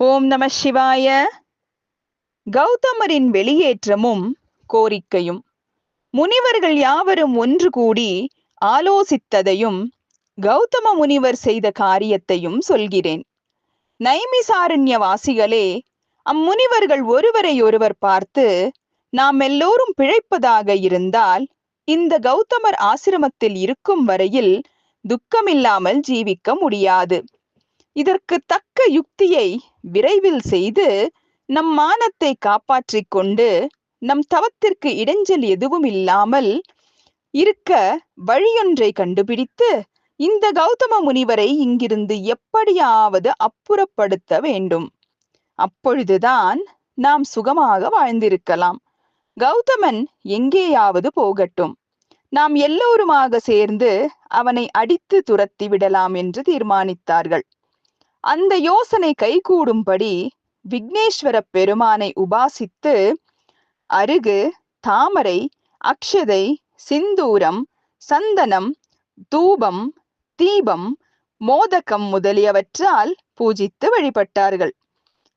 ஓம் நம சிவாய. கௌதமரின் வெளியேற்றமும் கோரிக்கையும். முனிவர்கள் யாவரும் ஒன்று கூடி ஆலோசித்ததையும் கௌதம முனிவர் செய்த காரியத்தையும் சொல்கிறேன். நைமிசாரண்ய வாசிகளே அம்முனிவர்கள் ஒருவரை ஒருவர் பார்த்து நாம் எல்லோரும் பிழைப்பதாக இருந்தால் இந்த கௌதமர் ஆசிரமத்தில் இருக்கும் வரையில் துக்கமில்லாமல் ஜீவிக்க முடியாது. இதற்கு தக்க யுக்தியை விரைவில் செய்து நம் மானத்தை காப்பாற்றிக் கொண்டு நம் தவத்திற்கு இடைஞ்சல் எதுவும் இல்லாமல் இருக்க வழியொன்றை கண்டுபிடித்து இந்த கௌதம முனிவரை இங்கிருந்து எப்படியாவது அப்புறப்படுத்த வேண்டும். அப்பொழுதுதான் நாம் சுகமாக வாழ்ந்திருக்கலாம். கௌதமன் எங்கேயாவது போகட்டும். நாம் எல்லோருமாக சேர்ந்து அவனை அடித்து துரத்தி விடலாம் என்று தீர்மானித்தார்கள். அந்த யோசனை கைகூடும்படி விக்னேஸ்வர பெருமானை உபாசித்து அருகு தாமரை அக்ஷதை சிந்தூரம் சந்தனம் தூபம் தீபம் மோதகம் முதலியவற்றால் பூஜித்து வழிபட்டார்கள்.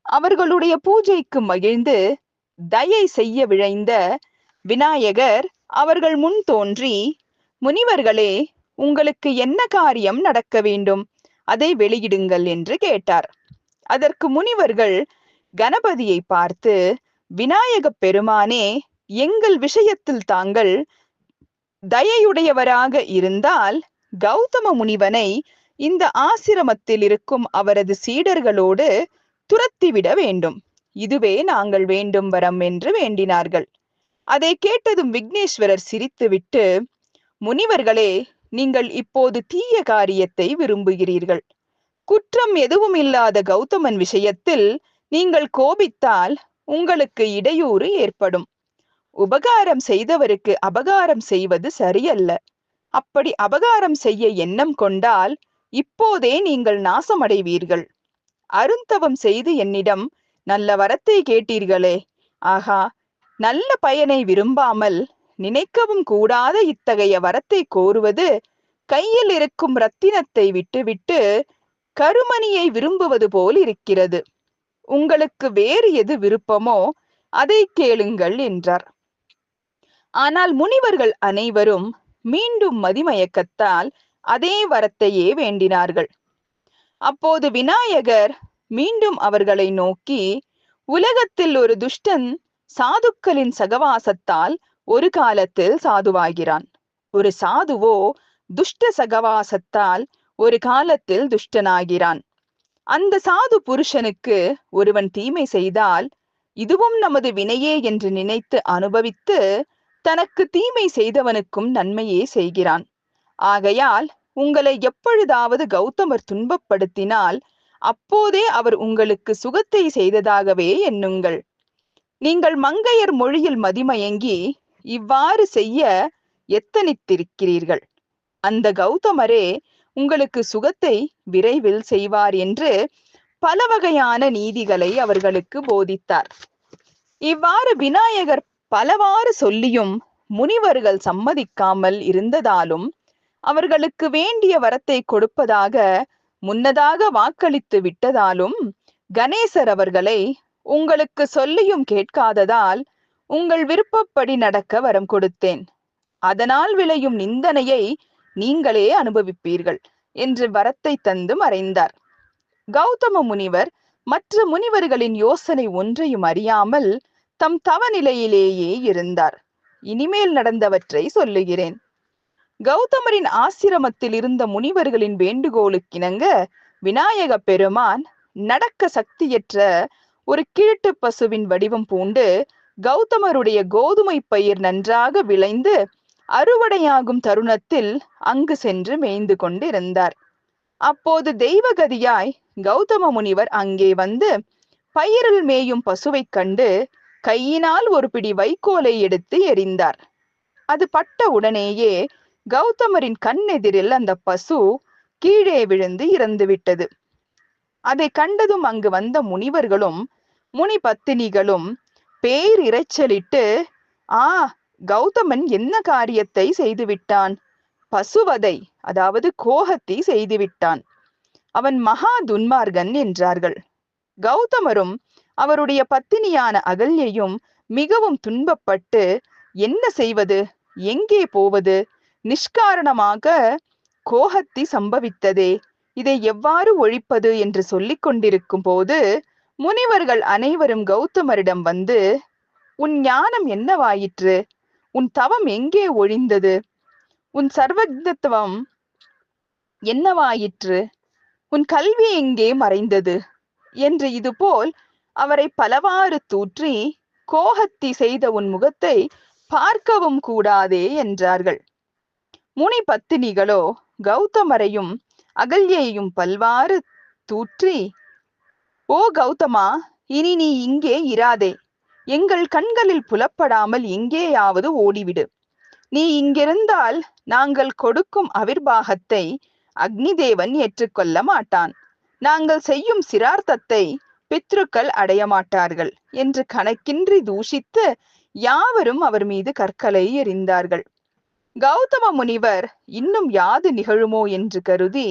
அவர்களுடைய பூஜைக்கு மகிழ்ந்து தயை செய்ய விழைந்த விநாயகர் அவர்கள் முன் தோன்றி முனிவர்களே உங்களுக்கு என்ன காரியம் நடக்க வேண்டும்? அதை வெளியிடுங்கள் என்று கேட்டார். அதற்கு முனிவர்கள் கணபதியை பார்த்து விநாயக பெருமானே எங்கள் விஷயத்தில் தாங்கள் தயையுடையவராக இருந்தால் கௌதம முனிவனை இந்த ஆசிரமத்தில் இருக்கும் அவரது சீடர்களோடு துரத்திவிட வேண்டும். இதுவே நாங்கள் வேண்டும் வரம் என்று வேண்டினார்கள். அதை கேட்டதும் விக்னேஸ்வரர் சிரித்துவிட்டு முனிவர்களே நீங்கள் இப்போது தீய காரியத்தை விரும்புகிறீர்கள். குற்றம் எதுவும் இல்லாத கௌதமன் விஷயத்தில் நீங்கள் கோபித்தால் உங்களுக்கு இடையூறு ஏற்படும். உபகாரம் செய்தவருக்கு அபகாரம் செய்வது சரியல்ல. அப்படி அபகாரம் செய்ய எண்ணம் கொண்டால் இப்போதே நீங்கள் நாசமடைவீர்கள். அருந்தவம் செய்து என்னிடம் நல்ல வரத்தை கேட்டீர்களே. ஆகா நல்ல பயனை விரும்பாமல் நினைக்கவும் கூடாத இத்தகைய வரத்தை கோருவது கையில் இருக்கும் ரத்தினத்தை விட்டுவிட்டு கருமணியை விரும்புவது போல் இருக்கிறது. உங்களுக்கு வேறு எது விருப்பமோ அதை கேளுங்கள் என்றார். ஆனால் முனிவர்கள் அனைவரும் மீண்டும் மதிமயக்கத்தால் அதே வரத்தையே வேண்டினார்கள். அப்போது விநாயகர் மீண்டும் அவர்களை நோக்கி உலகத்தில் ஒரு துஷ்டன் சாதுக்களின் சகவாசத்தால் ஒரு காலத்தில் சாதுவாகிறான். ஒரு சாதுவோ துஷ்ட சகவாசத்தால் ஒரு காலத்தில் துஷ்டனாகிறான். அந்த சாது புருஷனுக்கு ஒருவன் தீமை செய்தால் இதுவும் நமது வினையே என்று நினைத்து அனுபவித்து தனக்கு தீமை செய்தவனுக்கும் நன்மையே செய்கிறான். ஆகையால் உங்களை எப்பொழுதாவது கௌதமர் துன்பப்படுத்தினால் அப்போதே அவர் உங்களுக்கு சுகத்தை செய்ததாகவே எண்ணுங்கள். நீங்கள் மங்கையர் மொழியில் மதிமயங்கி இவ்வாறு செய்ய எத்தனித்திருக்கிறீர்கள்? அந்த கௌதமரே உங்களுக்கு சுகத்தை விரைவில் செய்வார் என்று பல வகையான நீதிகளை அவர்களுக்கு போதித்தார். இவ்வாறு விநாயகர் பலவாறு சொல்லியும் முனிவர்கள் சம்மதிக்காமல் இருந்ததாலும் அவர்களுக்கு வேண்டிய வரத்தை கொடுப்பதாக முன்னதாக வாக்களித்து விட்டதாலும் கணேசர் அவர்களை உங்களுக்கு சொல்லியும் கேட்காததால் உங்கள் விருப்பப்படி நடக்க வரம் கொடுத்தேன். அதனால் விளையும் நிந்தனையை நீங்களே அனுபவிப்பீர்கள் என்று வரத்தை தந்து மறைந்தார். கௌதம முனிவர் மற்ற முனிவர்களின் யோசனை ஒன்றையும் அறியாமல் தம் தவநிலையிலேயே இருந்தார். இனிமேல் நடந்தவற்றை சொல்லுகிறேன். கௌதமரின் ஆசிரமத்தில் இருந்த முனிவர்களின் வேண்டுகோளுக்கிணங்க விநாயக பெருமான் நடக்க சக்தியற்ற ஒரு கிழட்டு பசுவின் வடிவம் பூண்டு கௌதமருடைய கோதுமை பயிர் நன்றாக விளைந்து அறுவடையாகும் தருணத்தில் அங்கு சென்று மேய்ந்து கொண்டிருந்தார். அப்போது தெய்வகதியாய் கௌதம முனிவர் அங்கே வந்து பயிரில் மேயும் பசுவைக் கண்டு கையினால் ஒரு பிடி வைக்கோலை எடுத்து எறிந்தார். அது பட்ட உடனேயே கௌதமரின் கண்ணெதிரில் அந்த பசு கீழே விழுந்து இறந்து விட்டது அதை கண்டதும் அங்கு வந்த முனிவர்களும் முனி பத்தினிகளும் பேர் இரைச்சலிட்டு ஆ கௌதமன் என்ன காரியத்தை செய்துவிட்டான்? பசுவதை அதாவது கோஹத்தி செய்துவிட்டான். அவன் மகா துன்மார்கன் என்றார்கள். கௌதமரும் அவருடைய பத்தினியான அகல்யையும் மிகவும் துன்பப்பட்டு என்ன செய்வது? எங்கே போவது? நிஷ்காரணமாக கோஹத்தி சம்பவித்ததே. இதை எவ்வாறு ஒழிப்பது? என்று சொல்லிக் கொண்டிருக்கும் போது முனிவர்கள் அனைவரும் கௌதமரிடம் வந்து உன் ஞானம் என்னவாயிற்று? உன் தவம் எங்கே ஒழிந்தது? உன் சர்வஜத்துவம் என்னவாயிற்று? உன் கல்வி எங்கே மறைந்தது? என்று இதுபோல் அவரை பலவாறு தூற்றி கோஹத்தி செய்த உன் முகத்தை பார்க்கவும் கூடாதே என்றார்கள். முனி பத்தினிகளோ கௌதமரையும் அகல்யையும் பல்வாறு தூற்றி ஓ கௌதமா இனி நீ இங்கே இராதே. எங்கள் கண்களில் புலப்படாமல் எங்கேயாவது ஓடிவிடு. நீ இங்கிருந்தால் நாங்கள் கொடுக்கும் அவிர்வாகத்தை அக்னிதேவன் ஏற்றுக்கொள்ள மாட்டான். நாங்கள் செய்யும் சிரார்த்தத்தை பித்ருக்கள் அடைய மாட்டார்கள் என்று கணக்கின்றி தூஷித்து யாவரும் அவர் மீது கற்களை எறிந்தார்கள். கௌதம முனிவர் இன்னும் யாது நிகழுமோ என்று கருதி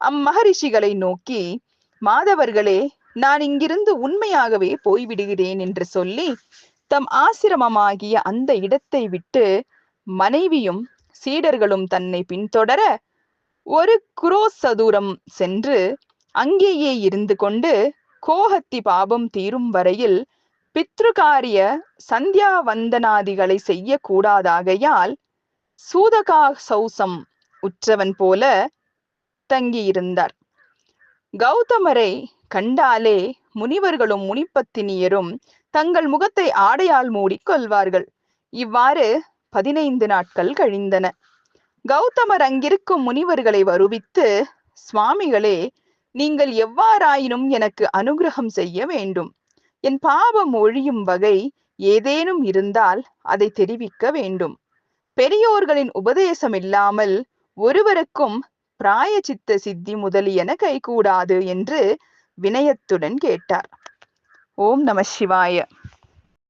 அம்மகரிஷிகளை நோக்கி மாதவர்களே நான் இங்கிருந்து உண்மையாகவே போய்விடுகிறேன் என்று சொல்லி தம் ஆசிரமமாகிய அந்த இடத்தை விட்டு மனைவியும் சீடர்களும் தன்னை பின்தொடர ஒரு குரோஸ் சதுரம் சென்று அங்கேயே இருந்து கொண்டு கோஹத்தி பாபம் தீரும் வரையில் பித்ருகாரிய சந்தியா வந்தனாதிகளை செய்யக்கூடாதாகையால் சூதகா சௌசம் உற்றவன் போல தங்கியிருந்தார். கௌதமரை கண்டாலே முனிவர்களும் முனிப்பத்தினியரும் தங்கள் முகத்தை ஆடையால் மூடிக் கொள்வார்கள். இவ்வாறு பதினைந்து நாட்கள் கழிந்தன. கௌதமர் அங்கிருக்கும் முனிவர்களை வருவித்து சுவாமிகளே நீங்கள் எவ்வாறாயினும் எனக்கு அனுகிரகம் செய்ய வேண்டும். என் பாவம் ஒழியும் வகை ஏதேனும் இருந்தால் அதை தெரிவிக்க வேண்டும். பெரியோர்களின் உபதேசம் இல்லாமல் ஒருவருக்கும் பிராயச்சித்த சித்தி முதலியன கைகூடாது என்று வினயத்துடன் கேட்டார். ஓம் நம சிவாய.